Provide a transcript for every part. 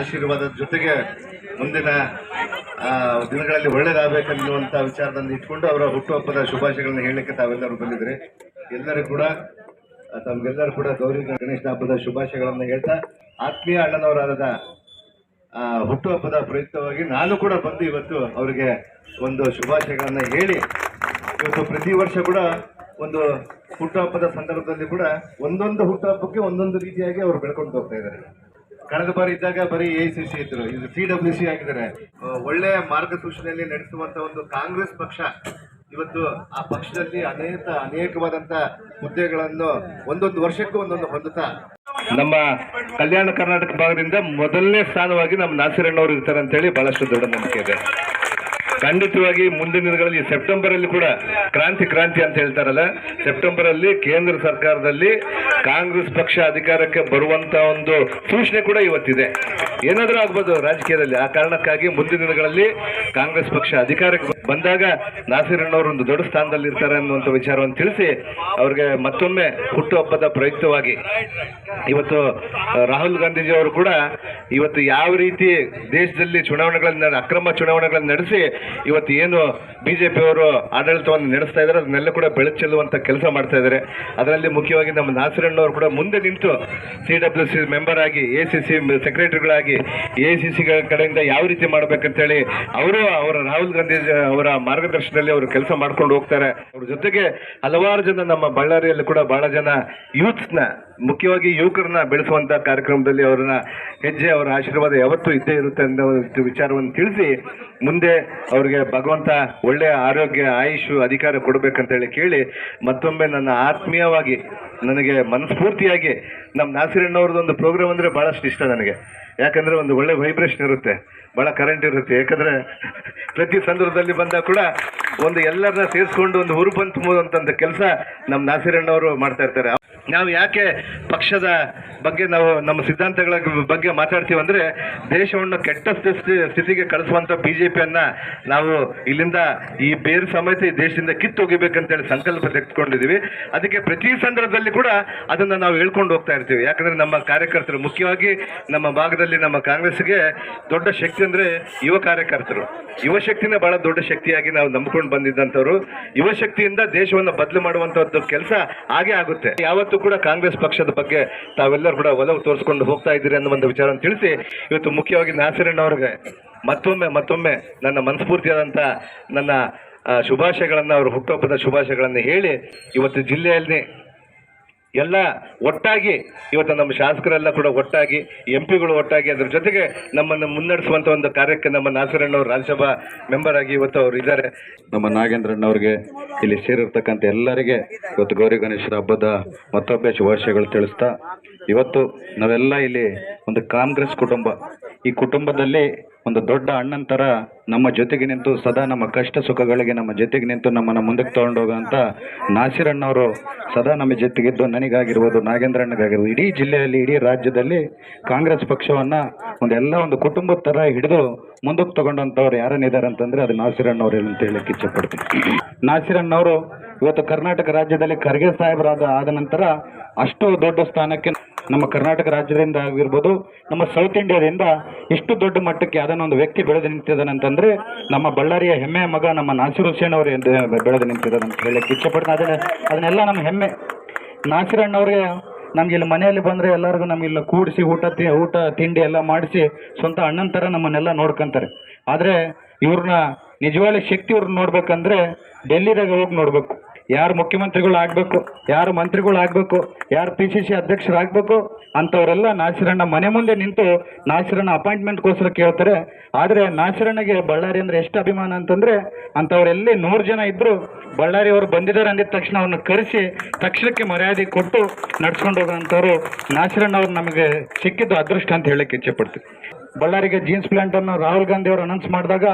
ಆಶೀರ್ವಾದದ ಜೊತೆಗೆ ಮುಂದಿನ ದಿನಗಳಲ್ಲಿ ಒಳ್ಳೇದಾಗಬೇಕನ್ನುವಂಥ ವಿಚಾರದಲ್ಲಿ ಇಟ್ಕೊಂಡು ಅವರ ಹುಟ್ಟುಹಬ್ಬದ ಶುಭಾಶಯಗಳನ್ನು ಹೇಳಲಿಕ್ಕೆ ತಾವೆಲ್ಲರೂ ಬಂದಿದ್ರಿ ಎಲ್ಲರೂ ಕೂಡ, ತಮಗೆಲ್ಲರೂ ಕೂಡ ಗೌರಿ ಗಣೇಶ ಹಬ್ಬದ ಶುಭಾಶಯಗಳನ್ನು ಹೇಳ್ತಾ, ಆತ್ಮೀಯ ಅಣ್ಣನವರಾದ ಹುಟ್ಟುಹಬ್ಬದ ಪ್ರಯುಕ್ತವಾಗಿ ನಾನು ಕೂಡ ಬಂದು ಇವತ್ತು ಅವರಿಗೆ ಒಂದು ಶುಭಾಶಯಗಳನ್ನು ಹೇಳಿ, ಇವತ್ತು ಪ್ರತಿ ವರ್ಷ ಕೂಡ ಒಂದು ಹುಟ್ಟುಹಬ್ಬದ ಸಂದರ್ಭದಲ್ಲಿ ಕೂಡ ಒಂದೊಂದು ಹುಟ್ಟುಹಬ್ಬಕ್ಕೆ ಒಂದೊಂದು ರೀತಿಯಾಗಿ ಅವರು ಬೆಳ್ಕೊಂಡು ಹೋಗ್ತಾ ಇದ್ದಾರೆ. ಕಳೆದ ಬಾರಿ ಇದ್ದಾಗ ಬರೀ ಎ ಸಿ ಸಿ ಇದ್ರು. ಇದು ಸಿ ಡಬ್ಲ್ಯೂ ಸಿ ಆಗಿದ್ದಾರೆ. ಒಳ್ಳೆಯ ಮಾರ್ಗಸೂಚಿಯಲ್ಲಿ ನಡೆಸುವಂತ ಒಂದು ಕಾಂಗ್ರೆಸ್ ಪಕ್ಷ ಇವತ್ತು ಆ ಪಕ್ಷದಲ್ಲಿ ಅನೇಕ, ಅನೇಕವಾದಂತ ಹುದ್ದೆಗಳನ್ನು ಒಂದೊಂದು ವರ್ಷಕ್ಕೂ ಒಂದೊಂದು ಹೊಂದುತ್ತಾ ನಮ್ಮ ಕಲ್ಯಾಣ ಕರ್ನಾಟಕ ಭಾಗದಿಂದ ಮೊದಲನೇ ಸ್ಥಾನವಾಗಿ ನಮ್ಮ ನಾಸಿರಣ್ಣವರು ಇರ್ತಾರೆ ಅಂತ ಹೇಳಿ ಬಹಳಷ್ಟು ದೊಡ್ಡ ನಂಬಿಕೆ ಇದೆ. ಖಂಡಿತವಾಗಿ ಮುಂದಿನ ದಿನಗಳಲ್ಲಿ ಸೆಪ್ಟೆಂಬರ್ ಅಲ್ಲಿ ಕೂಡ ಕ್ರಾಂತಿ ಕ್ರಾಂತಿ ಅಂತ ಹೇಳ್ತಾರಲ್ಲ ಸೆಪ್ಟೆಂಬರ್ ಅಲ್ಲಿ ಕೇಂದ್ರ ಸರ್ಕಾರದಲ್ಲಿ ಕಾಂಗ್ರೆಸ್ ಪಕ್ಷ ಅಧಿಕಾರಕ್ಕೆ ಬರುವಂತ ಒಂದು ಸೂಚನೆ ಕೂಡ ಇವತ್ತಿದೆ. ಏನಾದರೂ ಆಗ್ಬೋದು ರಾಜಕೀಯದಲ್ಲಿ, ಆ ಕಾರಣಕ್ಕಾಗಿ ಮುಂದಿನ ದಿನಗಳಲ್ಲಿ ಕಾಂಗ್ರೆಸ್ ಪಕ್ಷ ಅಧಿಕಾರಕ್ಕೆ ಬಂದಾಗ ನಾಸಿರಣ್ಣವರು ಒಂದು ದೊಡ್ಡ ಸ್ಥಾನದಲ್ಲಿ ಇರ್ತಾರೆ ಅನ್ನುವಂಥ ವಿಚಾರವನ್ನು ತಿಳಿಸಿ ಅವ್ರಿಗೆ ಮತ್ತೊಮ್ಮೆ ಹುಟ್ಟುಹಬ್ಬದ ಪ್ರಯುಕ್ತವಾಗಿ ಇವತ್ತು ರಾಹುಲ್ ಗಾಂಧೀಜಿ ಅವರು ಕೂಡ ಇವತ್ತು ಯಾವ ರೀತಿ ದೇಶದಲ್ಲಿ ಚುನಾವಣೆಗಳನ್ನ, ಅಕ್ರಮ ಚುನಾವಣೆಗಳನ್ನ ನಡೆಸಿ ಇವತ್ತು ಏನು ಬಿಜೆಪಿ ಅವರು ಆಡಳಿತವನ್ನು ನಡೆಸ್ತಾ ಇದ್ದಾರೆ, ಅದನ್ನೆಲ್ಲ ಕೂಡ ಬೆಳಕು ಚೆಲ್ಲುವಂತ ಕೆಲಸ ಮಾಡ್ತಾ ಇದ್ದಾರೆ. ಅದರಲ್ಲಿ ಮುಖ್ಯವಾಗಿ ನಮ್ಮ ನಾಸಿರಣ್ಣವರು ಕೂಡ ಮುಂದೆ ನಿಂತು ಸಿ ಡಬ್ಲ್ಯೂ ಸಿ ಮೆಂಬರ್ ಆಗಿ, ಎ ಸಿ ಸಿ ಸೆಕ್ರೆಟರಿಗಳಾಗಿ, ಎ ಸಿ ಸಿ ಕಡೆಯಿಂದ ಯಾವ ರೀತಿ ಮಾಡ್ಬೇಕಂತೇಳಿ ಅವರು, ಅವರ ರಾಹುಲ್ ಗಾಂಧಿ ಅವರ ಮಾರ್ಗದರ್ಶನದಲ್ಲಿ ಅವರು ಕೆಲಸ ಮಾಡ್ಕೊಂಡು ಹೋಗ್ತಾರೆ. ಅವ್ರ ಜೊತೆಗೆ ಹಲವಾರು ಜನ ನಮ್ಮ ಬಳ್ಳಾರಿಯಲ್ಲಿ ಕೂಡ ಬಹಳ ಜನ ಯೂತ್ಸ್ನ, ಮುಖ್ಯವಾಗಿ ಯುವಕರನ್ನ ಬೆಳೆಸುವಂತ ಕಾರ್ಯಕ್ರಮದಲ್ಲಿ ಅವರನ್ನ ಹೆಜ್ಜೆ, ಅವರ ಆಶೀರ್ವಾದ ಯಾವತ್ತೂ ಇದ್ದೇ ಇರುತ್ತೆ ಅನ್ನೋ ವಿಚಾರವನ್ನು ತಿಳಿಸಿ, ಮುಂದೆ ಅವರಿಗೆ ಭಗವಂತ ಒಳ್ಳೆಯ ಆರೋಗ್ಯ, ಆಯುಷು, ಅಧಿಕಾರ ಕೊಡಬೇಕಂತ ಹೇಳಿ ಕೇಳಿ, ಮತ್ತೊಮ್ಮೆ ನನ್ನ ಆತ್ಮೀಯವಾಗಿ ನನಗೆ ಮನಸ್ಫೂರ್ತಿಯಾಗಿ ನಮ್ಮ ನಾಸಿರಣ್ಣವ್ರದ್ದು ಒಂದು ಪ್ರೋಗ್ರಾಮ್ ಅಂದರೆ ಭಾಳಷ್ಟು ಇಷ್ಟ ನನಗೆ. ಯಾಕಂದ್ರೆ ಒಂದು ಒಳ್ಳೆ ವೈಬ್ರೇಷನ್ ಇರುತ್ತೆ. ಭಾಳ ಕರೆಂಟ್ ಇರುತ್ತೆ. ಯಾಕಂದ್ರೆ ಪ್ರತಿ ಸಂದರ್ಭದಲ್ಲಿ ಬಂದಾಗ ಕೂಡ ಒಂದು ಎಲ್ಲರನ್ನ ಸೇರಿಸ್ಕೊಂಡು ಒಂದು ಹುರುಪಂತ ತುಂಬುವಂಥ ಕೆಲಸ ನಮ್ಮ ನಾಸಿರಣ್ಣವರು ಮಾಡ್ತಾ ಇರ್ತಾರೆ. ನಾವು ಯಾಕೆ ಪಕ್ಷದ ಬಗ್ಗೆ ನಾವು ನಮ್ಮ ಸಿದ್ಧಾಂತಗಳ ಬಗ್ಗೆ ಮಾತಾಡ್ತೀವಿ ಅಂದ್ರೆ ದೇಶವನ್ನು ಕೆಟ್ಟ ಸ್ಥಿತಿ- ಸ್ಥಿತಿಗೆ ಕಳಿಸುವಂತ ಪಿಯನ್ನು ನಾವು ಇಲ್ಲಿಂದ ಈ ಬೇರು ಸಮೇತ ಈ ದೇಶದಿಂದ ಕಿತ್ತೊಗಿಬೇಕಂತೇಳಿ ಸಂಕಲ್ಪ ತೆಗೆದುಕೊಂಡಿದ್ದೀವಿ. ಅದಕ್ಕೆ ಪ್ರತಿ ಸಂದರ್ಭದಲ್ಲಿ ಕೂಡ ಅದನ್ನ ನಾವು ಹೇಳ್ಕೊಂಡು ಹೋಗ್ತಾ ಇರ್ತೀವಿ. ಯಾಕಂದ್ರೆ ನಮ್ಮ ಕಾರ್ಯಕರ್ತರು ಮುಖ್ಯವಾಗಿ ನಮ್ಮ ಭಾಗದಲ್ಲಿ ನಮ್ಮ ಕಾಂಗ್ರೆಸ್ಗೆ ದೊಡ್ಡ ಶಕ್ತಿ ಅಂದ್ರೆ ಯುವ ಕಾರ್ಯಕರ್ತರು. ಯುವ ಶಕ್ತಿನೇ ಬಹಳ ದೊಡ್ಡ ಶಕ್ತಿಯಾಗಿ ನಾವು ನಂಬ್ಕೊಂಡು ಬಂದಿದ್ದಂಥವ್ರು. ಯುವ ಶಕ್ತಿಯಿಂದ ದೇಶವನ್ನು ಬದಲು ಮಾಡುವಂಥದ್ದು ಕೆಲಸ ಹಾಗೆ ಆಗುತ್ತೆ. ಯಾವತ್ತೂ ಕೂಡ ಕಾಂಗ್ರೆಸ್ ಪಕ್ಷದ ಬಗ್ಗೆ ತಾವೆಲ್ಲರೂ ಕೂಡ ಒಲವು ತೋರಿಸ್ಕೊಂಡು ಹೋಗ್ತಾ ಇದ್ದೀರಿ ಅನ್ನೋ ಒಂದು ವಿಚಾರವನ್ನು ತಿಳಿಸಿ ಇವತ್ತು ಮುಖ್ಯವಾಗಿ ನಾಸಿರಣ್ಣ ಅವ್ರಿಗೆ ಮತ್ತೊಮ್ಮೆ ಮತ್ತೊಮ್ಮೆ ನನ್ನ ಮನಸ್ಫೂರ್ತಿಯಾದಂಥ ನನ್ನ ಶುಭಾಶಯಗಳನ್ನು, ಅವರು ಹುಟ್ಟುಹಬ್ಬದ ಶುಭಾಶಯಗಳನ್ನು ಹೇಳಿ ಇವತ್ತು ಜಿಲ್ಲೆಯಲ್ಲಿ ಎಲ್ಲ ಒಟ್ಟಾಗಿ, ಇವತ್ತು ನಮ್ಮ ಶಾಸಕರೆಲ್ಲ ಕೂಡ ಒಟ್ಟಾಗಿ ಎಂ ಪಿಗಳು ಒಟ್ಟಾಗಿ ಅದ್ರ ಜೊತೆಗೆ ನಮ್ಮನ್ನು ಮುನ್ನಡೆಸುವಂತ ಒಂದು ಕಾರ್ಯಕ್ಕೆ ನಮ್ಮ ನಾಸರಣ್ಣವ್ರು ರಾಜ್ಯಸಭಾ ಮೆಂಬರ್ ಆಗಿ ಇವತ್ತು ಅವರು ಇದ್ದಾರೆ. ನಮ್ಮ ನಾಗೇಂದ್ರಣ್ಣವ್ರಿಗೆ ಇಲ್ಲಿ ಸೇರಿರ್ತಕ್ಕಂಥ ಎಲ್ಲರಿಗೆ ಇವತ್ತು ಗೌರಿ ಗಣೇಶರ ಹಬ್ಬದ ಮತ್ತೊಬ್ಬ ಶುಭಾಶಯಗಳು ತಿಳಿಸ್ತಾ, ಇವತ್ತು ನಾವೆಲ್ಲ ಇಲ್ಲಿ ಒಂದು ಕಾಂಗ್ರೆಸ್ ಕುಟುಂಬ. ಈ ಕುಟುಂಬದಲ್ಲಿ ಒಂದು ದೊಡ್ಡ ಅಣ್ಣನ ಥರ ನಮ್ಮ ಜೊತೆಗೆ ನಿಂತು ಸದಾ ನಮ್ಮ ಕಷ್ಟ ಸುಖಗಳಿಗೆ ನಮ್ಮ ಜೊತೆಗೆ ನಿಂತು ನಮ್ಮನ್ನು ಮುಂದಕ್ಕೆ ತಗೊಂಡೋಗಂತ ನಾಸಿರಣ್ಣವರು ಸದಾ ನಮ್ಮ ಜೊತೆಗಿದ್ದು ನನಗಾಗಿರ್ಬೋದು, ನಾಗೇಂದ್ರಣ್ಣಗಾಗಿರ್ಬೋದು, ಇಡೀ ಜಿಲ್ಲೆಯಲ್ಲಿ, ಇಡೀ ರಾಜ್ಯದಲ್ಲಿ ಕಾಂಗ್ರೆಸ್ ಪಕ್ಷವನ್ನ ಒಂದೆಲ್ಲ ಒಂದು ಕುಟುಂಬದ ಥರ ಹಿಡಿದು ಮುಂದಕ್ಕೆ ತಗೊಂಡಂಥವ್ರು ಯಾರನ್ನಿದ್ದಾರೆ ಅಂತಂದ್ರೆ ಅದು ನಾಸಿರಣ್ಣವ್ರು ಅಂತ ಹೇಳಕ್ಕೆ ಇಚ್ಛೆಪಡ್ತೀನಿ. ನಾಸಿರಣ್ಣವರು ಇವತ್ತು ಕರ್ನಾಟಕ ರಾಜ್ಯದಲ್ಲಿ ಖರ್ಗೆ ಸಾಹೇಬರಾದ ಆದ ನಂತರ ಅಷ್ಟು ದೊಡ್ಡ ಸ್ಥಾನಕ್ಕೆ ನಮ್ಮ ಕರ್ನಾಟಕ ರಾಜ್ಯದಿಂದ ಆಗಿರ್ಬೋದು, ನಮ್ಮ ಸೌತ್ ಇಂಡಿಯಾದಿಂದ ಇಷ್ಟು ದೊಡ್ಡ ಮಟ್ಟಕ್ಕೆ ಅದನ್ನು ಒಂದು ವ್ಯಕ್ತಿ ಬೆಳೆದು ನಿಂತಿದ್ದಾನೆ ಅಂತಂದ್ರೆ ನಮ್ಮ ಬಳ್ಳಾರಿಯ ಹೆಮ್ಮೆಯ ಮಗ ನಮ್ಮ ನಾಸಿರ್ ಹುಸೇನ್ ಅವರು ಬೆಳೆದು ನಿಂತಿದ್ದಾನೆ ಅಂತ ಹೇಳಕ್ಕೆ ಇಚ್ಛಪಡ್ತಾ ಅದನ್ನ ಅದನ್ನೆಲ್ಲ ನಮ್ಮ ಹೆಮ್ಮೆ. ನಾಸಿರಣ್ಣವ್ರಿಗೆ ನಮ್ಗೆ ಇಲ್ಲಿ ಮನೆಯಲ್ಲಿ ಬಂದ್ರೆ ಎಲ್ಲರಿಗೂ ನಮ್ಗೆ ಇಲ್ಲಿ ಕೂಡಿಸಿ ಊಟ ಊಟ, ತಿಂಡಿ ಎಲ್ಲ ಮಾಡಿಸಿ ಸ್ವಂತ ಅಣ್ಣನ ಥರ ನಮ್ಮನ್ನೆಲ್ಲ ನೋಡ್ಕೊಂತಾರೆ. ಆದರೆ ಇವ್ರನ್ನ ನಿಜವಾಗ್ಲೂ ಶಕ್ತಿ ಇವ್ರನ್ನ ನೋಡ್ಬೇಕಂದ್ರೆ ಡೆಲ್ಲಿದಾಗ ಹೋಗಿ ನೋಡ್ಬೇಕು. ಯಾರು ಮುಖ್ಯಮಂತ್ರಿಗಳು ಆಗ್ಬೇಕು, ಯಾರು ಮಂತ್ರಿಗಳು ಆಗ್ಬೇಕು, ಯಾರು ಪಿ ಸಿ ಸಿ ಅಧ್ಯಕ್ಷರಾಗಬೇಕು ಅಂಥವರೆಲ್ಲ ನಾಸಿರಣ್ಣ ಮನೆ ಮುಂದೆ ನಿಂತು ನಾಸಿರಣ್ಣ ಅಪಾಯಿಂಟ್ಮೆಂಟ್ಗೋಸ್ಕರ ಕೇಳ್ತಾರೆ. ಆದರೆ ನಾಸಿರಣ್ಣಗೆ ಬಳ್ಳಾರಿ ಅಂದರೆ ಎಷ್ಟು ಅಭಿಮಾನ ಅಂತಂದರೆ ಅಂಥವ್ರೆಲ್ಲಿ ನೂರು ಜನ ಇದ್ದರು ಬಳ್ಳಾರಿ ಅವರು ಬಂದಿದ್ದಾರೆ ಅಂದಿದ್ದ ತಕ್ಷಣ ಅವ್ರನ್ನ ಕರೆಸಿ ತಕ್ಷಣಕ್ಕೆ ಮರ್ಯಾದೆ ಕೊಟ್ಟು ನಡ್ಸ್ಕೊಂಡು ಹೋಗೋಂಥವ್ರು ನಾಸಿರಣ್ಣ ಅವ್ರು ನಮಗೆ ಸಿಕ್ಕಿದ್ದು ಅದೃಷ್ಟ ಅಂತ ಹೇಳಕ್ಕೆ ಇಚ್ಛೆ ಪಡ್ತೀವಿ ಬಳ್ಳಾರಿಗೆ ಜೀನ್ಸ್ ಪ್ಲಾಂಟನ್ನು ರಾಹುಲ್ ಗಾಂಧಿ ಅವರು ಅನೌನ್ಸ್ ಮಾಡಿದಾಗ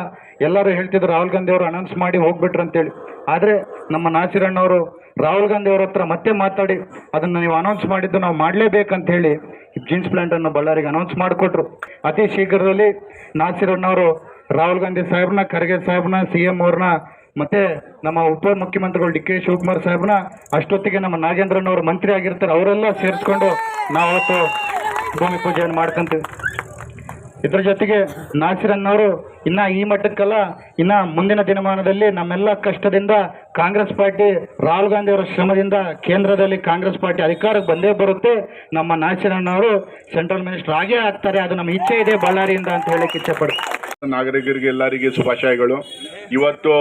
ಎಲ್ಲರೂ ಹೇಳ್ತಿದ್ರು ರಾಹುಲ್ ಗಾಂಧಿ ಅವರು ಅನೌನ್ಸ್ ಮಾಡಿ ಹೋಗ್ಬಿಟ್ರು ಅಂತೇಳಿ. ಆದರೆ ನಮ್ಮ ನಾಸಿರಣ್ಣವರು, ರಾಹುಲ್ ಗಾಂಧಿ ಅವರ ಹತ್ರ ಮತ್ತೆ ಮಾತಾಡಿ, ಅದನ್ನು ನೀವು ಅನೌನ್ಸ್ ಮಾಡಿದ್ದು ನಾವು ಮಾಡಲೇಬೇಕಂತ ಹೇಳಿ ಜೀನ್ಸ್ ಪ್ಲಾಂಟ್ ಅನ್ನು ಬಳ್ಳಾರಿಗೆ ಅನೌನ್ಸ್ ಮಾಡಿಕೊಟ್ರು. ಅತಿ ಶೀಘ್ರದಲ್ಲಿ ನಾಸಿರಣ್ಣವರು, ರಾಹುಲ್ ಗಾಂಧಿ ಸಾಹೇಬ್ನ, ಖರ್ಗೆ ಸಾಹೇಬ್ನ, ಸಿ ಎಂ ಅವ್ರನ್ನ, ಮತ್ತೆ ನಮ್ಮ ಉಪ ಮುಖ್ಯಮಂತ್ರಿಗಳು ಡಿ ಕೆ ಶಿವಕುಮಾರ್ ಸಾಹೇಬ್ನ, ಅಷ್ಟೊತ್ತಿಗೆ ನಮ್ಮ ನಾಗೇಂದ್ರಣ್ಣವರು ಮಂತ್ರಿ ಆಗಿರ್ತಾರೆ, ಅವರೆಲ್ಲ ಸೇರಿಸ್ಕೊಂಡು ನಾವು ಅವತ್ತು ಭೂಮಿ ಪೂಜೆಯನ್ನು ಮಾಡ್ಕೊಂತೀವಿ. ಇದರ ಜೊತೆಗೆ ನಾಸಿರನ್ನವರು ಇನ್ನ ಈ ಮಟ್ಟಕ್ಕಲ್ಲ, ಇನ್ನ ಮುಂದಿನ ದಿನಮಾನದಲ್ಲಿ ನಮ್ಮೆಲ್ಲ ಕಷ್ಟದಿಂದ ಕಾಂಗ್ರೆಸ್ ಪಾರ್ಟಿ, ರಾಹುಲ್ ಗಾಂಧಿ ಅವರ ಶ್ರಮದಿಂದ ಕೇಂದ್ರದಲ್ಲಿ ಕಾಂಗ್ರೆಸ್ ಪಾರ್ಟಿ ಅಧಿಕಾರಕ್ಕೆ ಬಂದೇ ಬರುತ್ತೆ. ನಮ್ಮ ನಾಸಿರಣ್ಣವರು ಸೆಂಟ್ರಲ್ ಮಿನಿಸ್ಟರ್ ಆಗೇ ಆಗ್ತಾರೆ. ಅದು ನಮ್ಮ ಇಚ್ಛೆ ಇದೆ ಬಳ್ಳಾರಿಯಿಂದ ಅಂತ ಹೇಳಕ್ಕೆ ಇಚ್ಛೆ ಪಡ್ತಾರೆ ನಾಗರಿಕರಿಗೆ ಎಲ್ಲರಿಗೆ ಶುಭಾಶಯಗಳು. ಇವತ್ತು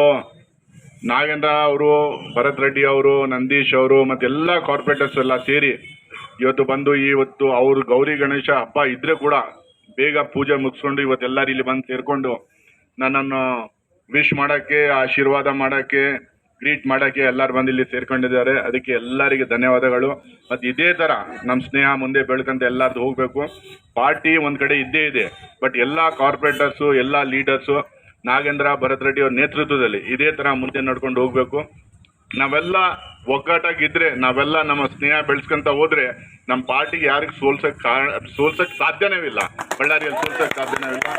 ನಾಗೇಂದ್ರ ಅವರು, ಭರತ್ ರೆಡ್ಡಿ ಅವರು, ನಂದೀಶ್ ಅವರು ಮತ್ತೆಲ್ಲ ಕಾರ್ಪೊರೇಟರ್ಸ್ ಎಲ್ಲ ಸೇರಿ ಇವತ್ತು ಬಂದು ಇವತ್ತು ಅವರು ಗೌರಿ ಗಣೇಶ ಹಬ್ಬ ಇದ್ರೆ ಕೂಡ ಬೇಗ ಪೂಜೆ ಮುಗಿಸ್ಕೊಂಡು ಇವತ್ತೆಲ್ಲರೂ ಇಲ್ಲಿ ಬಂದು ಸೇರ್ಕೊಂಡು ನನ್ನನ್ನು ವಿಶ್ ಮಾಡೋಕ್ಕೆ, ಆಶೀರ್ವಾದ ಮಾಡೋಕ್ಕೆ ಗ್ರೀಟ್ ಮಾಡೋಕ್ಕೆ ಎಲ್ಲರೂ ಬಂದು ಇಲ್ಲಿ ಸೇರ್ಕೊಂಡಿದ್ದಾರೆ. ಅದಕ್ಕೆ ಎಲ್ಲರಿಗೆ ಧನ್ಯವಾದಗಳು. ಮತ್ತು ಇದೇ ಥರ ನಮ್ಮ ಸ್ನೇಹ ಮುಂದೆ ಬೆಳ್ಕಂತ ಎಲ್ಲರದು ಹೋಗಬೇಕು. ಪಾರ್ಟಿ ಒಂದು ಕಡೆ ಇದ್ದೇ ಇದೆ. ಬಟ್ ಎಲ್ಲ ಕಾರ್ಪೊರೇಟರ್ಸು ಎಲ್ಲ ಲೀಡರ್ಸು ನಾಗೇಂದ್ರ ಭರತ್ ರೆಡ್ಡಿ ಅವ್ರ ನೇತೃತ್ವದಲ್ಲಿ ಇದೇ ಥರ ಮುಂದೆ ನಡ್ಕೊಂಡು ಹೋಗಬೇಕು. ನಾವೆಲ್ಲ ಒಗ್ಗಟ್ಟಾಗಿದ್ರೆ ನಾವೆಲ್ಲ ನಮ್ಮ ಸ್ನೇಹ ಬೆಳೆಸ್ಕೊಂತ ಹೋದ್ರೆ ನಮ್ಮ ಪಾರ್ಟಿಗೆ ಯಾರಿಗೆ ಸೋಲ್ಸಕ್ ಕಾರಣ ಸೋಲ್ಸಕ್ ಸಾಧ್ಯನೇ ಇಲ್ಲ. ಬಳ್ಳಾರಿಯಲ್ಲಿ ಸೋಲ್ಸಕ್ ಸಾಧ್ಯನೇ ಇಲ್ಲ.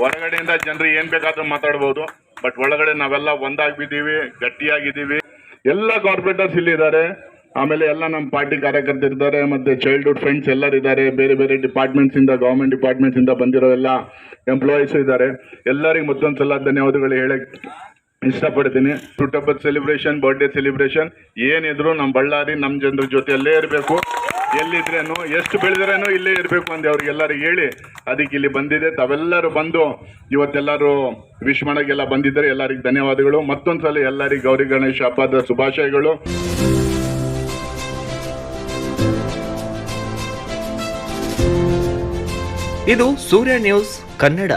ಹೊರಗಡೆಯಿಂದ ಜನರು ಏನ್ ಬೇಕಾದ್ರೂ ಮಾತಾಡ್ಬೋದು. ಬಟ್ ಒಳಗಡೆ ನಾವೆಲ್ಲ ಒಂದಾಗ್ಬಿದ್ದೀವಿ, ಗಟ್ಟಿಯಾಗಿದ್ದೀವಿ. ಎಲ್ಲ ಕಾರ್ಪೊರೇಟರ್ಸ್ ಇಲ್ಲಿ ಇದ್ದಾರೆ ಆಮೇಲೆ ಎಲ್ಲ ನಮ್ಮ ಪಾರ್ಟಿ ಕಾರ್ಯಕರ್ತರು ಇದ್ದಾರೆ ಮತ್ತೆ ಚೈಲ್ಡ್ಹುಡ್ ಫ್ರೆಂಡ್ಸ್ ಎಲ್ಲರೂ ಇದ್ದಾರೆ ಬೇರೆ ಬೇರೆ ಡಿಪಾರ್ಟ್ಮೆಂಟ್ಸ್ ಇಂದ ಗವರ್ಮೆಂಟ್ ಡಿಪಾರ್ಟ್ಮೆಂಟ್ಸ್ ಇಂದ ಬಂದಿರೋ ಎಲ್ಲ ಎಂಪ್ಲಾಯೀಸ್ ಇದ್ದಾರೆ. ಎಲ್ಲರಿಗೂ ಮತ್ತೊಂದ್ಸಲ ಧನ್ಯವಾದಗಳು ಹೇಳಕ್ ಇಷ್ಟಪಡ್ತೀನಿ. ಹುಟ್ಟಬ್ಬದ ಸೆಲೆಬ್ರೇಷನ್ ಬರ್ಡೇ ಸೆಲೆಬ್ರೇಷನ್ ಏನಿದ್ರು ನಮ್ಮ ಬಳ್ಳಾರಿ ನಮ್ಮ ಜನರ ಜೊತೆಯಲ್ಲೇ ಇರಬೇಕು. ಎಲ್ಲಿದ್ರೇನು, ಎಷ್ಟು ಬೆಳೆದ್ರೇನು ಇಲ್ಲೇ ಇರಬೇಕು ಅಂತ ಅವ್ರಿಗೆಲ್ಲರಿಗೆ ಹೇಳಿ. ಅದಕ್ಕೆ ಇಲ್ಲಿ ಬಂದಿದೆ. ತಾವೆಲ್ಲರೂ ಬಂದು ಇವತ್ತೆಲ್ಲರೂ ವಿಶ್ ಮಾಡೋಕ್ಕೆಲ್ಲ ಬಂದಿದ್ದಾರೆ ಎಲ್ಲರಿಗೆ ಧನ್ಯವಾದಗಳು. ಮತ್ತೊಂದ್ಸಲ ಎಲ್ಲರಿಗೆ ಗೌರಿ ಗಣೇಶ ಹಬ್ಬದ ಶುಭಾಶಯಗಳು. ಇದು ಸೂರ್ಯ ನ್ಯೂಸ್ ಕನ್ನಡ.